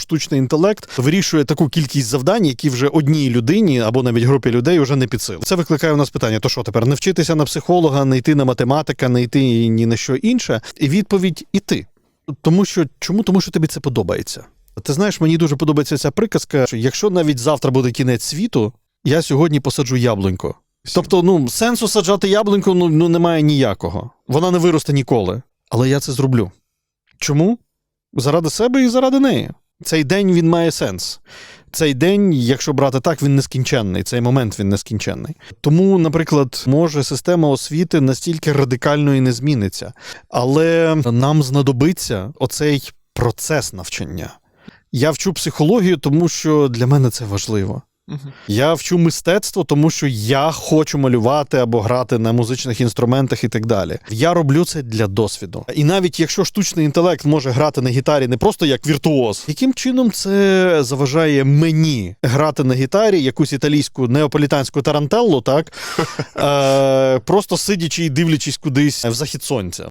штучний інтелект вирішує таку кількість завдань, які вже одній людині або навіть групі людей вже не під силу. Це викликає у нас питання: то що тепер не вчитися на психолога, не йти на математика, не йти ні на що інше? І відповідь іти. Тому що чому? Тому що тобі це подобається. Ти знаєш, мені дуже подобається ця приказка, що якщо навіть завтра буде кінець світу, я сьогодні посаджу яблунько. Тобто, ну, сенсу саджати яблуньку ну, ну, немає ніякого. Вона не виросте ніколи. Але я це зроблю. Чому? Заради себе і заради неї. Цей день він має сенс. Цей день, якщо брати так, він нескінченний. Цей момент він нескінченний. Тому, наприклад, може система освіти настільки радикально і не зміниться. Але нам знадобиться оцей процес навчання. Я вчу психологію, тому що для мене це важливо. Я вчу мистецтво, тому що я хочу малювати або грати на музичних інструментах і так далі. Я роблю це для досвіду. І навіть якщо штучний інтелект може грати на гітарі не просто як віртуоз, яким чином це заважає мені грати на гітарі якусь італійську неаполітанську тарантеллу, так е, просто сидячи і дивлячись кудись в захід сонця.